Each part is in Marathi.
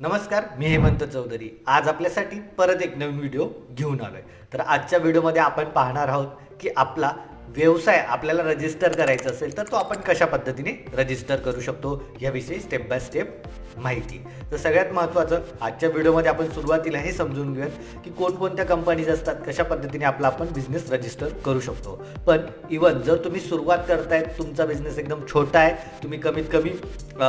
नमस्कार मी हेमंत चौधरी. आज आपल्यासाठी परत एक नवीन व्हिडिओ घेऊन आलो आहे तर आजच्या व्हिडिओमध्ये आपण पाहणार आहोत की आपला व्यवसाय आपल्याला रजिस्टर करायचा असेल तर तो आपण कशा पद्धतीने रजिस्टर करू शकतो याविषयी स्टेप बाय स्टेप माहिती. तर सगळ्यात महत्त्वाचं आजच्या व्हिडिओमध्ये आपण सुरुवातीला हे समजून घेऊयात की कोणकोणत्या कंपनीज असतात कशा पद्धतीने आपला आपण बिझनेस रजिस्टर करू शकतो. पण इवन जर तुम्ही सुरुवात करतायत तुमचा बिझनेस एकदम छोटा आहे तुम्ही कमीत कमी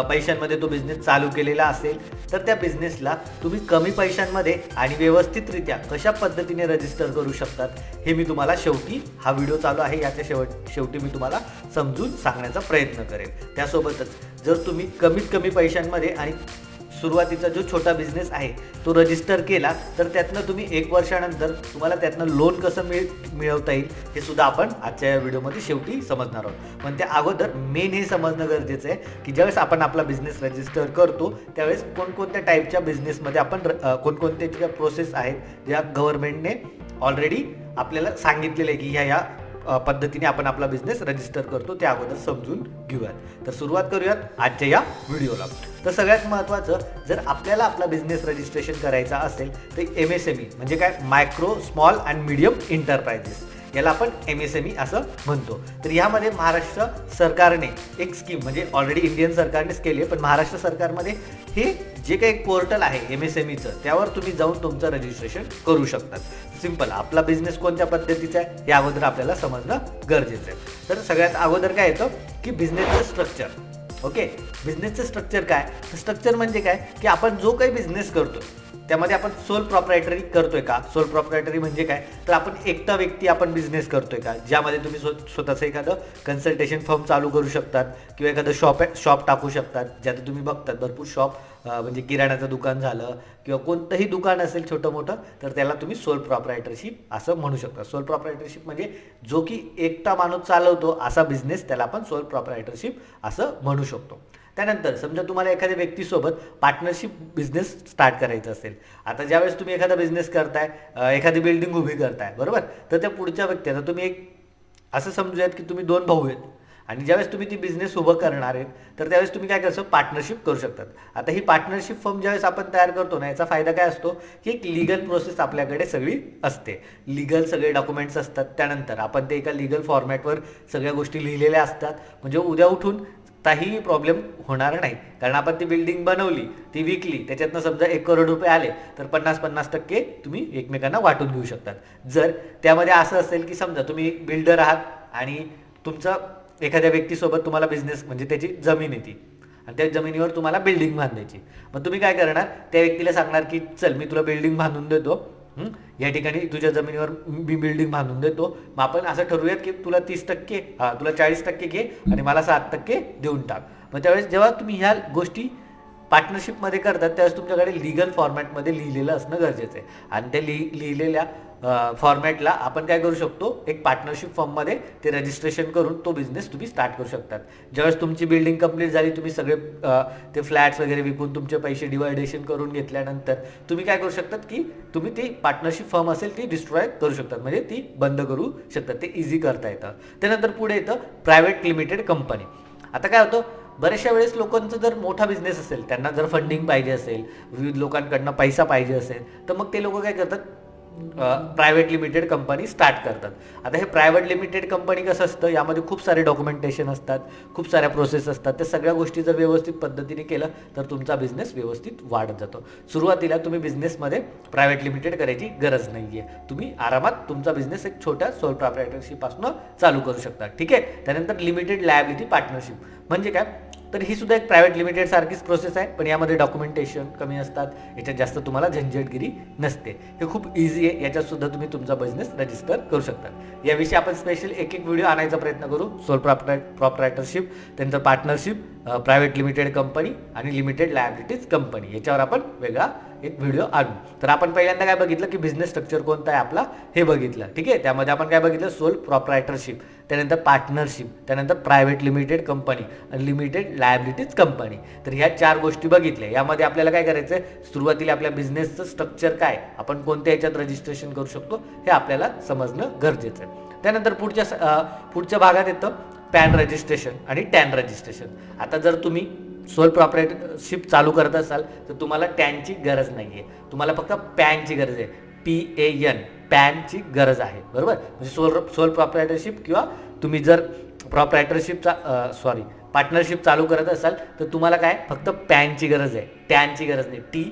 पैशांमध्ये तो बिझनेस चालू केलेला असेल तर त्या बिझनेसला तुम्ही कमी पैशांमध्ये आणि व्यवस्थितरित्या कशा पद्धतीने रजिस्टर करू शकतात हे मी तुम्हाला शेवटी हा व्हिडिओ चालू आहे या याच्या शेवट शेवटी मी तुम्हाला समजून सांगण्याचा प्रयत्न करेन. त्यासोबतच जर तुम्ही कमीत कमी पैशांमध्ये आणि सुरुवातीचा जो छोटा बिझनेस आहे तो रजिस्टर केला तर त्यातनं तुम्ही एक वर्षानंतर तुम्हाला त्यातनं लोन कसं मिळ मिळवता येईल हे सुद्धा आपण आजच्या या व्हिडिओमध्ये शेवटी समजणार आहोत. पण त्या अगोदर मेन हे समजणं गरजेचं आहे की ज्यावेळेस आपण आपला बिझनेस रजिस्टर करतो त्यावेळेस कोणकोणत्या टाईपच्या बिझनेसमध्ये आपण कोणकोणत्या ज्या प्रोसेस आहेत ज्या गव्हर्नमेंटने ऑलरेडी आपल्याला सांगितलेलं आहे की ह्या ह्या पद्धतीने आपण आपला बिझनेस रजिस्टर करतो त्या अगोदर समजून घेऊयात. तर सुरुवात करूयात आजच्या या व्हिडिओला तर सगळ्यात महत्त्वाचं जर आपल्याला आपला बिझनेस रजिस्ट्रेशन करायचा असेल तर एम एस एम ई म्हणजे काय? Micro small and medium enterprises याला आपण एम एस एम ई असं म्हणतो. तर यामध्ये महाराष्ट्र सरकारने एक स्कीम म्हणजे ऑलरेडी इंडियन सरकारनेच केली आहे पण महाराष्ट्र सरकारमध्ये हे जे काही पोर्टल आहे एम एस एम ईचं त्यावर तुम्ही जाऊन तुमचं रजिस्ट्रेशन करू शकतात. सिंपल आपला बिझनेस कोणत्या पद्धतीचा आहे हे अगोदर आपल्याला समजणं गरजेचं आहे. तर सगळ्यात अगोदर काय येतं की बिझनेसचं स्ट्रक्चर ओके बिझनेसचं स्ट्रक्चर काय? स्ट्रक्चर म्हणजे काय की आपण जो काही बिझनेस करतो त्यामध्ये आपण सोल प्रॉपरायटरी करतोय का? सोल प्रॉपरायटरी म्हणजे काय? तर आपण एकटा व्यक्ती आपण बिझनेस करतोय का? ज्यामध्ये तुम्ही स्व स्वतःचं एखादं कन्सल्टेशन फर्म चालू करू शकतात किंवा एखादं शॉप शॉप टाकू शकतात ज्यात तुम्ही बघतात. भरपूर शॉप म्हणजे किराण्याचं दुकान झालं किंवा कोणतंही दुकान असेल छोटं मोठं तर त्याला तुम्ही सोल प्रॉपरायटरशिप असं म्हणू शकता. सोल प्रॉपरायटरशिप म्हणजे जो की एकटा माणूस चालवतो असा बिझनेस त्याला आपण सोल प्रॉपरायटरशिप असं म्हणू शकतो. त्यानंतर समजा तुम्हाला एखाद्या व्यक्तीसोबत पार्टनरशिप बिझनेस स्टार्ट करायचा असेल. आता ज्यावेळेस तुम्ही एखादा बिझनेस करताय एखादी बिल्डिंग उभी करताय बरोबर? तर त्या पुढच्या व्यक्ती आता तुम्ही एक असं समजूयात की तुम्ही दोन भाऊ आहेत. आणि ज्यावेळेस तुम्ही ती बिझनेस उभं करणार आहेत तर त्यावेळेस तुम्ही काय करतो पार्टनरशिप करू शकतात. आता ही पार्टनरशिप फॉर्म ज्यावेळेस आपण तयार करतो ना याचा फायदा काय असतो? की एक लिगल प्रोसेस आपल्याकडे सगळी असते. लिगल सगळे डॉक्युमेंट्स असतात. त्यानंतर आपण ते एका लिगल फॉर्मॅटवर सगळ्या गोष्टी लिहिलेल्या असतात. म्हणजे उद्या उठून काही प्रॉब्लेम होणार नाही. कारण आपण ती बिल्डिंग बनवली ती विकली त्याच्यातनं समजा एक करोड रुपये आले तर पन्नास पन्नास टक्के तुम्ही एकमेकांना वाटून घेऊ शकतात. जर त्यामध्ये असं असेल की समजा तुम्ही एक बिल्डर आहात आणि तुमचा एखाद्या व्यक्तीसोबत तुम्हाला बिझनेस म्हणजे त्याची जमीन येते आणि त्या जमिनीवर तुम्हाला बिल्डिंग बांधायची मग तुम्ही काय करणार? त्या व्यक्तीला सांगणार की चल मी तुला बिल्डिंग बांधून देतो. या ठिकाणी तुझ्या जमिनीवर मी बिल्डिंग बांधून देतो. मग आपण असं ठरवूयात की तुला तीस टक्के हा तुला चाळीस टक्के घे आणि मला सात टक्के देऊन टाक. मग त्यावेळेस जेव्हा तुम्ही ह्या गोष्टी पार्टनरशिपमध्ये करतात त्यावेळेस तुमच्याकडे लिगल फॉर्मॅटमध्ये लिहिलेलं असणं गरजेचं आहे. आणि त्या लिहि लिहिलेल्या फॉर्मॅटला आपण काय करू शकतो? एक पार्टनरशिप फॉर्ममध्ये ते रजिस्ट्रेशन करून तो बिझनेस तुम्ही स्टार्ट करू शकतात. ज्यावेळेस तुमची बिल्डिंग कंप्लीट झाली तुम्ही सगळे ते फ्लॅट्स वगैरे विकून तुमचे पैसे डिवायडेशन करून घेतल्यानंतर तुम्ही काय करू शकतात की तुम्ही ती पार्टनरशिप फर्म असेल ती डिस्ट्रॉय करू शकतात. म्हणजे ती बंद करू शकतात. ते इझी करता येतं. त्यानंतर पुढे येतं प्रायव्हेट लिमिटेड कंपनी आता काय होतं? बऱ्याचशा वेळेस लोकांचा जर मोठा बिझनेस असेल त्यांना जर फंडिंग पाहिजे असेल विविध लोकांकडनं पैसा पाहिजे असेल तर मग ते लोक काय करतात? प्रायव्हेट लिमिटेड कंपनी स्टार्ट करतात. आता हे प्रायव्हेट लिमिटेड कंपनी कसं असतं? यामध्ये खूप सारे डॉक्युमेंटेशन असतात खूप साऱ्या प्रोसेस असतात. त्या सगळ्या गोष्टी जर व्यवस्थित पद्धतीने केलं तर तुमचा बिझनेस व्यवस्थित वाढत जातो. सुरुवातीला तुम्ही बिझनेसमध्ये प्रायव्हेट लिमिटेड करायची गरज नाही आहे तुम्ही आरामात तुमचा बिझनेस एक छोट्या सोल प्रॉपरायटरशिपपासून चालू करू शकता. ठीक आहे? त्यानंतर लिमिटेड लायबिलिटी पार्टनरशिप म्हणजे काय? तर ही सुद्धा एक प्रायव्हेट लिमिटेड सारखीच प्रोसेस आहे पण यामध्ये डॉक्युमेंटेशन कमी असतात. याच्यात जास्त तुम्हाला झंझटगिरी नसते. हे खूप इझी आहे. याच्यात सुद्धा तुम्ही तुमचा बिझनेस रजिस्टर करू शकता. याविषयी आपण स्पेशल एक एक व्हिडिओ आणायचा प्रयत्न करू. सोल प्रॉपराय प्रॉपरायटरशिप त्यानंतर पार्टनरशिप प्रायव्हेट लिमिटेड कंपनी आणि लिमिटेड लायबिलिटीज कंपनी याच्यावर आपण वेगळा एक व्हिडिओ आणू. तर आपण पहिल्यांदा काय बघितलं की बिझनेस स्ट्रक्चर कोणता आहे आपला? हे बघितलं. ठीक आहे? त्यामध्ये आपण काय बघितलं? सोल प्रॉपरायटरशिप त्यानंतर पार्टनरशिप त्यानंतर प्रायव्हेट लिमिटेड कंपनी आणि लिमिटेड लायबिलिटीज कंपनी तर ह्या चार गोष्टी बघितल्या. यामध्ये आपल्याला काय करायचं आहे सुरुवातीला आपल्या बिझनेसचं स्ट्रक्चर काय? आपण कोणत्या याच्यात रजिस्ट्रेशन करू शकतो? हे आपल्याला समजणं गरजेचं आहे. त्यानंतर पुढच्या स- पुढच्या भागात येतं पॅन रजिस्ट्रेशन आणि टॅन रजिस्ट्रेशन आता जर तुम्ही सोल प्रॉपरेटरशिप चालू करत असाल तर तुम्हाला टॅनची गरज नाही आहे तुम्हाला फक्त पॅनची गरज आहे. पी ए एन पॅनची गरज आहे बरोबर? म्हणजे सोल सोल प्रॉपरायटरशिप किंवा तुम्ही जर प्रॉपरायटरशिपचा सॉरी पार्टनरशिप चालू करत असाल तर तुम्हाला काय? फक्त पॅनची गरज आहे टॅनची गरज नाही. टी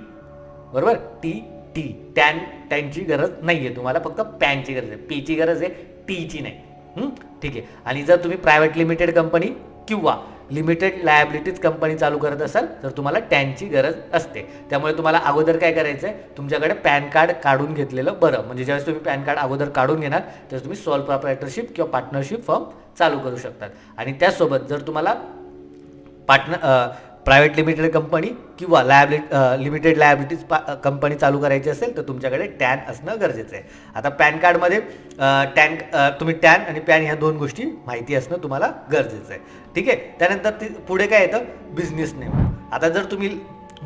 बरोबर? T T. टॅन टॅनची गरज नाही आहे तुम्हाला फक्त पॅनची गरज आहे. पीची गरज आहे टीची नाही. ठीक आहे. आणि जर तुम्ही प्रायव्हेट लिमिटेड कंपनी किंवा लिमिटेड लायबिलिटीज कंपनी चालू करत असाल तर तुम्हाला टॅनची गरज असते. त्यामुळे तुम्हाला अगोदर काय करायचं आहे तुमच्याकडे पॅन कार्ड काढून घेतलेलं बरं. म्हणजे ज्यावेळेस तुम्ही पॅन कार्ड अगोदर काढून घेणार त्यावेळेस तुम्ही सॉल प्रॉपरेटरशिप किंवा पार्टनरशिप फॉर्म चालू करू शकतात. आणि त्याचसोबत जर तुम्हाला पार्टनर प्रायव्हेट लिमिटेड कंपनी किंवा लायबिलिटी लिमिटेड लायबिलिटीज कंपनी चालू करायची असेल तर तुमच्याकडे टॅन असणं गरजेचं आहे. आता पॅन कार्डमध्ये टॅन तुम्ही टॅन आणि पॅन ह्या दोन गोष्टी माहिती असणं तुम्हाला गरजेचं आहे. ठीक आहे? त्यानंतर ती पुढे काय येतं? बिझनेस नेम आता जर तुम्ही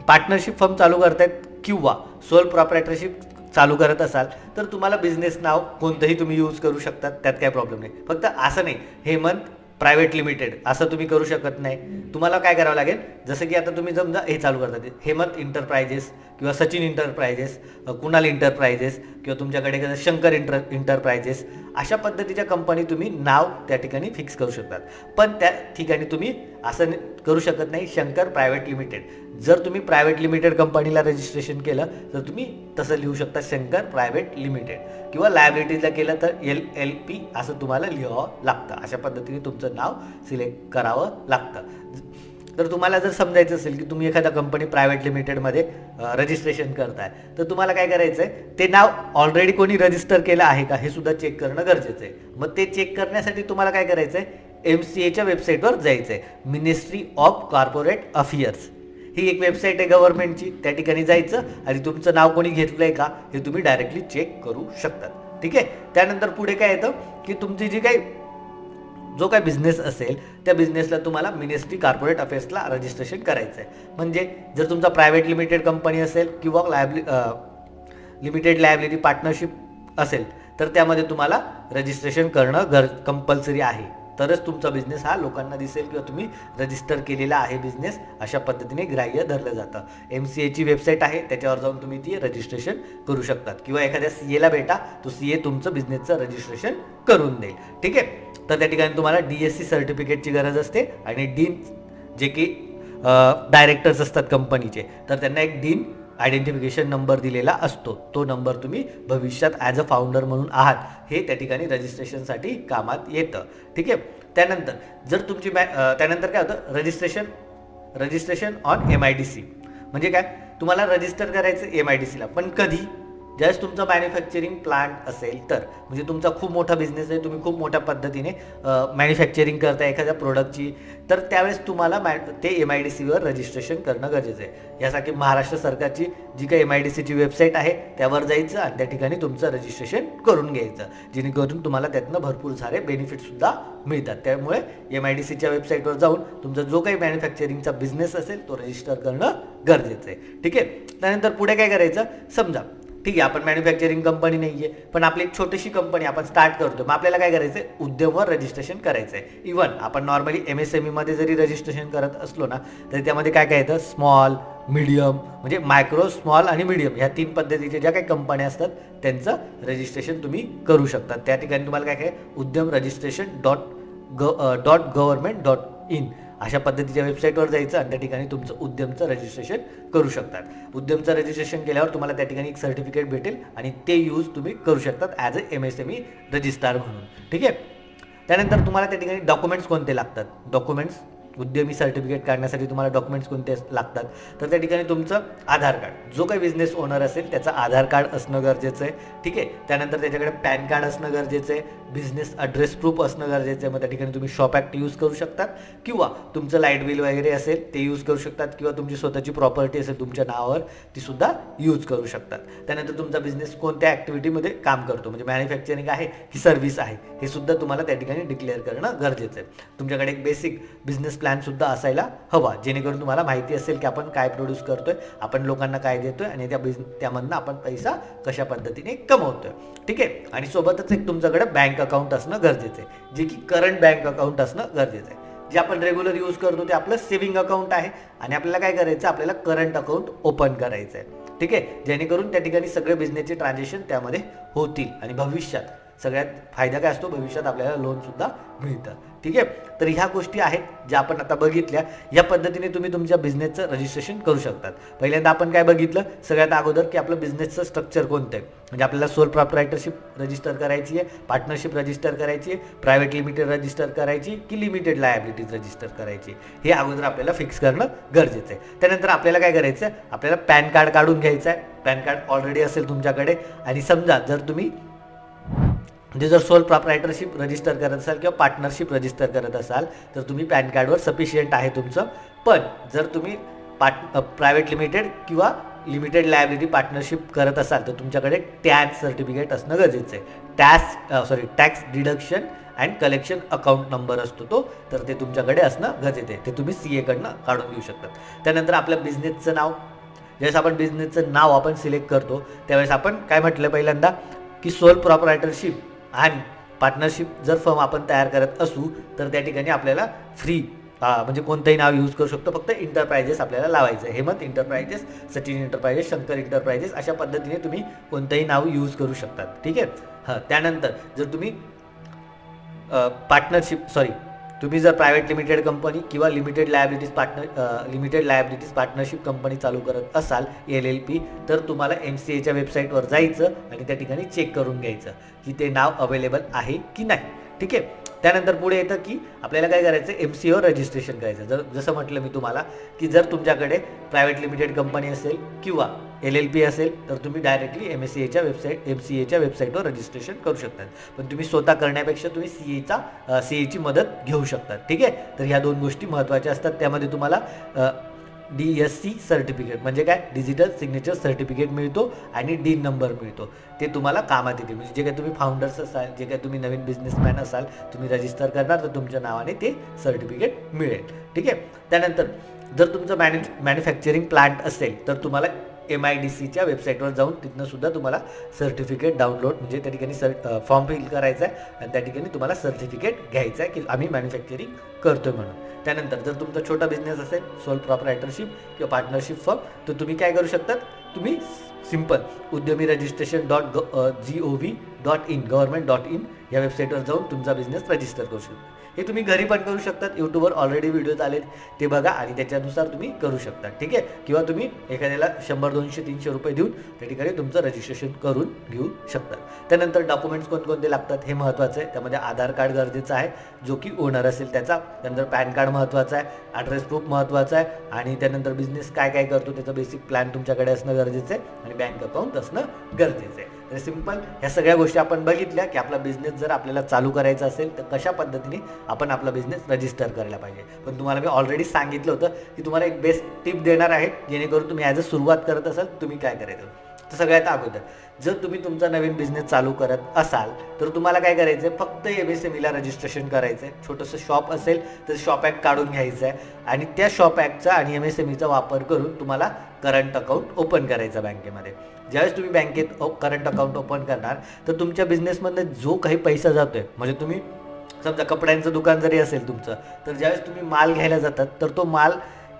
पार्टनरशिप फर्म चालू करतायत किंवा सोल प्रॉपरेटरशिप चालू करत असाल तर तुम्हाला बिझनेस नाव कोणतंही तुम्ही यूज करू शकतात त्यात काय प्रॉब्लेम नाही. फक्त असं नाही. हेमंत प्रायव्हेट लिमिटेड असं तुम्ही करू शकत नाही. तुम्हाला काय करावं लागेल? जसं की आता तुम्ही समजा हे चालू करता हेमंत इंटरप्रायजेस किंवा सचिन इंटरप्राइजेस कुणाल इंटरप्रायजेस किंवा तुमच्याकडे कसं शंकर इंटर इंटरप्राइजेस अशा पद्धतीच्या कंपनी तुम्ही नाव त्या ठिकाणी फिक्स करू शकतात. पण त्या ठिकाणी तुम्ही असं करू शकत नाही शंकर प्रायव्हेट लिमिटेड जर तुम्ही प्रायव्हेट लिमिटेड कंपनीला रजिस्ट्रेशन केलं तर तुम्ही तसं लिहू शकता शंकर प्रायव्हेट लिमिटेड किंवा लायबिलिटीजला केलं तर एल एल पी असं तुम्हाला लिहावं लागतं. अशा पद्धतीने तुमचं नाव सिलेक्ट करावं लागतं. तर तुम्हाला जर समजायचं असेल की तुम्ही एखादा कंपनी प्रायव्हेट लिमिटेडमध्ये रजिस्ट्रेशन करताय तर तुम्हाला काय करायचं आहे ते नाव ऑलरेडी कोणी रजिस्टर केलं आहे का? हे सुद्धा चेक करणं गरजेचं आहे. मग ते चेक करण्यासाठी तुम्हाला काय करायचं आहे एम सी एच्या वेबसाईटवर जायचं आहे मिनिस्ट्री ऑफ कॉर्पोरेट अफेअर्स ही एक वेबसाईट आहे गव्हर्नमेंटची त्या ठिकाणी जायचं आणि तुमचं नाव कोणी घेतलं आहे का? हे तुम्ही डायरेक्टली चेक करू शकतात. ठीक आहे? त्यानंतर पुढे काय येतं? की तुमची जी काही जो काय बिझनेस असेल त्या बिझनेसला तुम्हाला मिनिस्ट्री कॉर्पोरेट अफेअर्सला रजिस्ट्रेशन करायचं आहे म्हणजे जर तुमचा प्रायव्हेट लिमिटेड कंपनी असेल किंवा लायबली लिमिटेड लायबिलिटी पार्टनरशिप असेल तर त्यामध्ये तुम्हाला रजिस्ट्रेशन करणं गर कंपल्सरी आहे. तरच तुमचा बिझनेस हा लोकांना दिसेल किंवा तुम्ही रजिस्टर केलेला आहे बिझनेस अशा पद्धतीने ग्राह्य धरलं जातं. एम सी एची वेबसाईट आहे त्याच्यावर जाऊन तुम्ही ती रजिस्ट्रेशन करू शकतात. किंवा एखाद्या सी एला भेटा तो सी ए तुमचं बिझनेसचं रजिस्ट्रेशन करून देईल. ठीक आहे? तर त्या ठिकाणी तुम्हाला डी एस सी सर्टिफिकेटची गरज असते आणि डीन जे की डायरेक्टर्स असतात कंपनीचे तर त्यांना एक डीन आयडेंटिफिकेशन नंबर दिलेला असतो. तो नंबर तुम्ही भविष्यात ॲज अ फाउंडर म्हणून आहात हे त्या ठिकाणी रजिस्ट्रेशनसाठी कामात येतं. ठीक आहे? त्यानंतर जर तुमची बॅ त्यानंतर काय होतं? Registration registration on M I D C म्हणजे काय? तुम्हाला रजिस्टर करायचं एम आय डी सीला पण कधी? ज्यावेळेस तुमचं मॅन्युफॅक्चरिंग प्लांट असेल तर म्हणजे तुमचा खूप मोठा बिझनेस आहे तुम्ही खूप मोठ्या पद्धतीने मॅन्युफॅक्चरिंग करताय एखाद्या प्रोडक्टची तर त्यावेळेस तुम्हाला मॅ ते एम आय डी सीवर रजिस्ट्रेशन करणं गरजेचं आहे. यासाठी महाराष्ट्र सरकारची जी काही एम आय डी सीची वेबसाईट आहे त्यावर जायचं आणि त्या ठिकाणी तुमचं रजिस्ट्रेशन करून घ्यायचं जेणेकरून तुम्हाला त्यातनं भरपूर सारे बेनिफिटसुद्धा मिळतात. त्यामुळे एम आय डी सीच्या वेबसाईटवर जाऊन तुमचा जो काही मॅन्युफॅक्चरिंगचा बिझनेस असेल तो रजिस्टर करणं गरजेचं आहे. ठीक आहे? त्यानंतर पुढे काय करायचं? समजा ठीक आहे आपण मॅन्युफॅक्चरिंग कंपनी नाही आहे पण आपली एक छोटीशी कंपनी आपण स्टार्ट करतो मग आपल्याला काय करायचं आहे उद्यमवर रजिस्ट्रेशन करायचं आहे इवन आपण नॉर्मली एम एस एम ईमध्ये जरी रजिस्ट्रेशन करत असलो ना तरी त्यामध्ये काय काय येतं? स्मॉल मीडियम म्हणजे मायक्रो स्मॉल आणि मीडियम ह्या तीन पद्धतीच्या ज्या काही कंपन्या असतात त्यांचं रजिस्ट्रेशन तुम्ही करू शकता. त्या ठिकाणी तुम्हाला काय काय? Udyam registration dot G dot government dot in अशा पद्धतीच्या वेबसाईटवर जायचं आणि त्या ठिकाणी तुमचं उद्यमचं रजिस्ट्रेशन करू शकतात. उद्यमचं रजिस्ट्रेशन केल्यावर तुम्हाला त्या ठिकाणी एक सर्टिफिकेट भेटेल आणि ते यूज तुम्ही करू शकतात as a M S M E registrar म्हणून. ठीक आहे? त्यानंतर तुम्हाला त्या ठिकाणी डॉक्युमेंट्स कोणते लागतात? डॉक्युमेंट्स उद्यमी सर्टिफिकेट काढण्यासाठी तुम्हाला डॉक्युमेंट्स कोणते लागतात? तर त्या ठिकाणी तुमचं आधार कार्ड जो काही बिझनेस ओनर असेल त्याचं आधार कार्ड असणं गरजेचं आहे. ठीक आहे? त्यानंतर त्याच्याकडे पॅन कार्ड असणं गरजेचं आहे. बिझनेस ॲड्रेस प्रूफ असणं गरजेचं आहे. मग त्या ठिकाणी तुम्ही शॉप ॲक्ट यूज करू शकतात. किंवा तुमचं लाइट बिल वगैरे असेल ते यूज करू शकतात. किंवा तुमची स्वतःची प्रॉपर्टी असेल तुमच्या नावावर ती सुद्धा यूज करू शकतात. त्यानंतर तुमचा बिझनेस कोणत्या ॲक्टिव्हिटीमध्ये काम करतो? म्हणजे मॅन्युफॅक्चरिंग आहे की सर्व्हिस आहे? हे सुद्धा तुम्हाला त्या ठिकाणी डिक्लेअर करणं गरजेचं आहे. तुमच्याकडे एक बेसिक बिझनेस प्लॅन सुद्धा असायला हवा. जेणेकरून तुम्हाला माहिती असेल की आपण काय प्रोड्यूस करतोय आपण लोकांना काय देतोय आणि त्या बिझ त्यामधनं आपण पैसा कशा पद्धतीने कमवतोय. ठीक आहे? आणि सोबतच एक तुमच्याकडे बँक अकाउंट असणं गरजेचं आहे. जे की करंट बँक अकाउंट असणं गरजेचं आहे. जे आपण रेग्युलर यूज करतो ते आपलं सेव्हिंग अकाउंट आहे आणि आपल्याला काय करायचं आपल्याला करंट अकाउंट ओपन करायचं आहे ठीक आहे? जेणेकरून त्या ठिकाणी सगळे बिझनेसचे ट्रान्झॅक्शन त्यामध्ये होतील आणि भविष्यात. सगळ्यात फायदा काय असतो? भविष्यात आपल्याला लोनसुद्धा मिळतं ठीक आहे? तर ह्या गोष्टी आहेत ज्या आपण आता बघितल्या. या पद्धतीने तुम्ही तुमच्या बिझनेसचं रजिस्ट्रेशन करू शकतात. पहिल्यांदा आपण काय बघितलं? सगळ्यात अगोदर की आपलं बिझनेसचं स्ट्रक्चर कोणतं आहे? म्हणजे आपल्याला सोल प्रॉपरायटरशिप रजिस्टर करायची आहे पार्टनरशिप रजिस्टर करायची आहे प्रायव्हेट लिमिटेड रजिस्टर करायची की लिमिटेड लायबिलिटीज रजिस्टर करायची? हे अगोदर आपल्याला फिक्स करणं गरजेचं आहे. त्यानंतर आपल्याला काय करायचं आहे आपल्याला पॅन कार्ड काढून घ्यायचं आहे पॅन कार्ड ऑलरेडी असेल तुमच्याकडे. आणि समजा जर तुम्ही म्हणजे जर सोल प्रॉपरायटरशिप रजिस्टर करत असाल किंवा पार्टनरशिप रजिस्टर करत असाल तर तुम्ही पॅन कार्डवर सफिशियंट आहे तुमचं. पण जर तुम्ही पार्ट प्रायव्हेट लिमिटेड किंवा लिमिटेड लायबिलिटी पार्टनरशिप करत असाल तर तुमच्याकडे टॅक्स सर्टिफिकेट असणं गरजेचं आहे. Tax sorry tax deduction and collection account number असतो तो तर ते तुमच्याकडे असणं गरजेचं आहे. ते तुम्ही सी एकडनं काढून घेऊ शकतात. त्यानंतर आपल्या बिझनेसचं नाव. ज्यावेळेस आपण बिझनेसचं नाव आपण सिलेक्ट करतो त्यावेळेस आपण काय म्हटलं पहिल्यांदा? की सोल प्रॉपरायटरशिप आणि पार्टनरशिप जर फर्म आपण तयार करत असू तर त्या ठिकाणी आपल्याला फ्री म्हणजे कोणतंही नाव यूज करू शकतो. फक्त इंटरप्राइजेस आपल्याला लावायचं आहे. Hemant enterprises Sachin enterprises Shankar enterprises अशा पद्धतीने तुम्ही कोणतंही नाव यूज करू शकतात. ठीक आहे? हां त्यानंतर जर तुम्ही पार्टनरशिप सॉरी तुम्ही जर प्रायव्हेट लिमिटेड कंपनी किंवा limited liabilities partner limited liabilities partnership company चालू करत असाल एल एल पी तर तुम्हाला एम सी एच्या वेबसाईटवर जायचं आणि त्या ठिकाणी चेक करून घ्यायचं की ते नाव अवेलेबल आहे की नाही. ठीक आहे? त्यानंतर पुढे येतं की आपल्याला काय करायचं? एम सी ओवर रजिस्ट्रेशन करायचं. जर जसं म्हटलं मी तुम्हाला की जर तुमच्याकडे प्रायव्हेट लिमिटेड कंपनी असेल किंवा एल एल पी असेल तर तुम्ही डायरेक्टली एम एस सी एच्या वेबसाईट एम सी एच्या वेबसाईटवर रजिस्ट्रेशन करू शकतात. पण तुम्ही स्वतः करण्यापेक्षा तुम्ही सी एचा सी एची मदत घेऊ शकतात. ठीक आहे? तर ह्या दोन गोष्टी महत्त्वाच्या असतात. त्यामध्ये तुम्हाला डी एस सी सर्टिफिकेट म्हणजे काय? डिजिटल सिग्नेचर सर्टिफिकेट मिळतो आणि डी नंबर मिळतो. ते तुम्हाला कामात येते. म्हणजे जे काही तुम्ही फाउंडर्स असाल जे काही तुम्ही नवीन बिझनेसमॅन असाल तुम्ही रजिस्टर करणार तर तुमच्या नावाने ते सर्टिफिकेट मिळेल. ठीक आहे? त्यानंतर जर तुमचं मॅन्यु मॅन्युफॅक्चरिंग प्लांट असेल तर तुम्हाला एम आय डी सीच्या वेबसाईटवर जाऊन तिथनं सुद्धा तुम्हाला सर्टिफिकेट डाउनलोड म्हणजे त्या ठिकाणी सर फॉर्म फिल करायचा आहे आणि त्या ठिकाणी तुम्हाला सर्टिफिकेट घ्यायचं आहे की आम्ही मॅन्युफॅक्चरिंग करतोय म्हणून. त्यानंतर जर तुमचा छोटा बिझनेस असेल सोल प्रॉपरायटरशिप किंवा पार्टनरशिप फॉर्म तर तुम्ही काय करू शकतात? तुम्ही simple Udyami registration dot G O V dot in government dot in या वेबसाईटवर जाऊन तुमचा बिझनेस रजिस्टर करू शकता. हे तुम्ही घरी पण करू शकतात. यूट्यूबवर ऑलरेडी व्हिडिओज आलेत. ते बघा आणि त्याच्यानुसार तुम्ही करू शकता ठीक आहे? किंवा तुम्ही एखाद्याला शंभर दोनशे तीनशे रुपये देऊन त्या ठिकाणी तुमचं रजिस्ट्रेशन करून घेऊ शकतात. त्यानंतर डॉक्युमेंट्स कोणकोणते लागतात हे महत्त्वाचं आहे. त्यामध्ये आधार कार्ड गरजेचं आहे. जो की ओनर असेल त्याचा. त्यानंतर पॅन कार्ड महत्त्वाचा आहे. ॲड्रेस प्रूफ महत्त्वाचा आहे. आणि त्यानंतर बिझनेस काय काय करतो त्याचं बेसिक प्लॅन तुमच्याकडे असणं गरजेचं आहे. आणि बँक अकाउंट असणं गरजेचं आहे. तर सिंपल ह्या सगळ्या गोष्टी आपण बघितल्या की आपला बिझनेस जर आपल्याला चालू करायचा असेल तर कशा पद्धतीने आपण आपला बिझनेस रजिस्टर करायला पाहिजे? पण तुम्हाला मी ऑलरेडी सांगितलं होतं की तुम्हाला एक बेस्ट टिप देणार आहे जेणेकरून तुम्ही ॲज अ सुरुवात करत असाल तुम्ही काय करायचं? तर सगळ्यात अगोदर. जर तुम्ही तुमचा नवीन बिझनेस चालू करत असाल तर तुम्हाला काय करायचं आहे फक्त एम एस एम ईला रजिस्ट्रेशन करायचं आहे छोटंसं शॉप असेल तर शॉप ॲक्ट काढून घ्यायचं आहे आणि त्या शॉप ॲक्टचा आणि एम एस एम ईचा वापर करून तुम्हाला करंट अकाउंट ओपन करायचं बँकेमध्ये. ज्यावेळेस तुम्ही बँकेत करंट अकाउंट ओपन करणार तर तुमच्या बिझनेसमधनं जो काही पैसा जातो आहे म्हणजे तुम्ही समजा कपड्यांचं दुकान जरी असेल तुमचं तर ज्यावेळेस तुम्ही माल घ्यायला जातात तर तो माल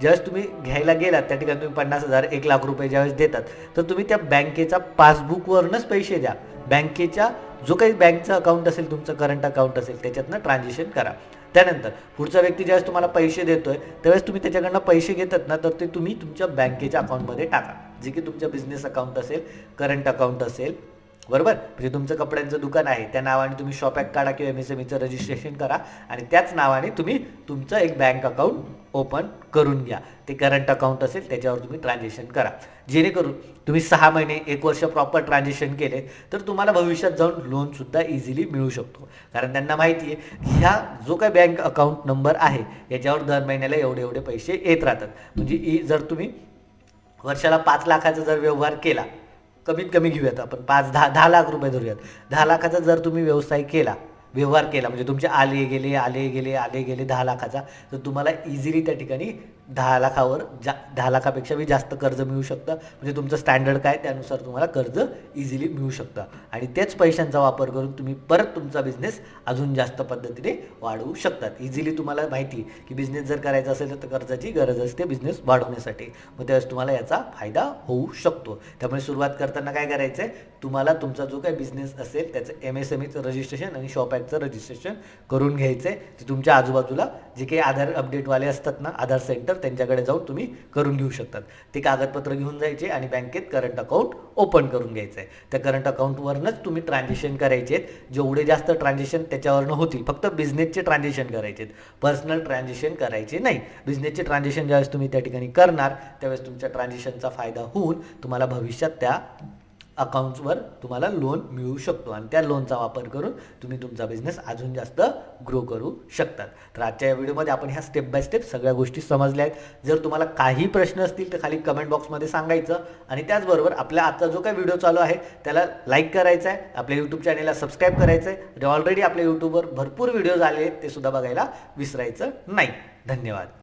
ज्यावेळेस तुम्ही घ्यायला गेलात त्या ठिकाणी तुम्ही पन्नास हजार एक लाख रुपये ज्यावेळेस देतात तर तुम्ही त्या बँकेचा पासबुकवरनंच पैसे द्या. बँकेच्या जो काही बँकचं अकाउंट असेल तुमचं करंट अकाउंट असेल त्याच्यातनं ट्रान्झॅक्शन करा. त्यानंतर पुढचा व्यक्ती ज्यावेळेस तुम्हाला पैसे देतोय त्यावेळेस तुम्ही त्याच्याकडनं पैसे घेतात ना तर ते तुम्ही तुमच्या बँकेच्या अकाउंटमध्ये टाका. जे की तुमच्या बिझनेस अकाउंट असेल करंट अकाउंट असेल बरोबर? म्हणजे तुमचं कपड्यांचं दुकान आहे त्या नावाने तुम्ही शॉप ॲक्ट काढा किंवा एम एस एम ईचं रजिस्ट्रेशन करा आणि त्याच नावाने तुम्ही तुमचं एक बँक अकाउंट ओपन करून घ्या. ते करंट अकाउंट असेल त्याच्यावर तुम्ही ट्रान्झॅक्शन करा. जेणेकरून तुम्ही सहा महिने एक वर्ष प्रॉपर ट्रान्झॅक्शन केले तर तुम्हाला भविष्यात जाऊन लोनसुद्धा इझिली मिळू शकतो. कारण त्यांना माहिती आहे की ह्या जो काही बँक अकाउंट नंबर आहे याच्यावर दर महिन्याला एवढे एवढे पैसे येत राहतात. म्हणजे जर तुम्ही वर्षाला पाच लाखाचा जर व्यवहार केला कमीत कमी घेऊयात आपण. पाच दहा दहा लाख रुपये धरूयात. दहा लाखाचा जर तुम्ही व्यवसाय केला व्यवहार केला म्हणजे तुमचे आले गेले आले गेले आले गेले दहा लाखाचा तर तुम्हाला इझिली त्या ठिकाणी दहा लाखावर जा दहा लाखापेक्षा जास्त कर्ज मिळू शकतं. म्हणजे तुमचं स्टँडर्ड काय त्यानुसार तुम्हाला कर्ज इझिली मिळू शकतं. आणि तेच पैशांचा वापर करून तुम्ही परत तुमचा बिझनेस अजून जास्त पद्धतीने वाढवू शकतात. इझिली तुम्हाला माहिती की बिझनेस जर करायचा असेल तर कर्जाची गरज असते बिझनेस वाढवण्यासाठी. मग त्यावेळेस तुम्हाला याचा फायदा होऊ शकतो. त्यामुळे सुरुवात करताना काय करायचं आहे तुम्हाला तुमचा जो काही बिझनेस असेल त्याचं एम एस एम ईचं रजिस्ट्रेशन आणि शॉप ॲक्टचं रजिस्ट्रेशन करून घ्यायचं आहे ते तुमच्या आजूबाजूला जे काही आधार अपडेटवाले असतात ना आधार सेंटर त्यांच्याकडे जाऊन तुम्ही करून घेऊ शकतात. ते कागदपत्र घेऊन जायचे आणि बँकेत करंट अकाउंट ओपन करून घ्यायचं. आहे त्या करंट अकाउंटवरनंच तुम्ही ट्रान्झॅक्शन करायचे. आहेत जेवढे जास्त ट्रान्झॅक्शन त्याच्यावरनं होतील फक्त बिझनेसचे ट्रान्झॅक्शन करायचे आहेत पर्सनल ट्रान्झॅक्शन करायचे नाही. बिझनेसचे ट्रान्झॅक्शन ज्यावेळेस तुम्ही त्या ठिकाणी करणार त्यावेळेस तुमच्या ट्रान्झॅक्शनचा फायदा होऊन तुम्हाला भविष्यात त्या अकाउंट्सवर तुम्हाला लोन मिळू शकतो. आणि त्या लोनचा वापर करून तुम्ही तुमचा बिझनेस अजून जास्त ग्रो करू शकतात. तर आजच्या या व्हिडिओमध्ये आपण ह्या स्टेप बाय स्टेप सगळ्या गोष्टी समजल्या आहेत. जर तुम्हाला काही प्रश्न असतील तर खाली कमेंट बॉक्समध्ये सांगायचं. आणि त्याचबरोबर आपल्या आजचा जो काही व्हिडिओ चालू आहे त्याला लाईक करायचा आहे. आपल्या यूट्यूब चॅनेलला सबस्क्राईब करायचं आहे ऑलरेडी आपल्या यूट्यूबवर भरपूर व्हिडिओज आले आहेत ते सुद्धा बघायला विसरायचं नाही. धन्यवाद.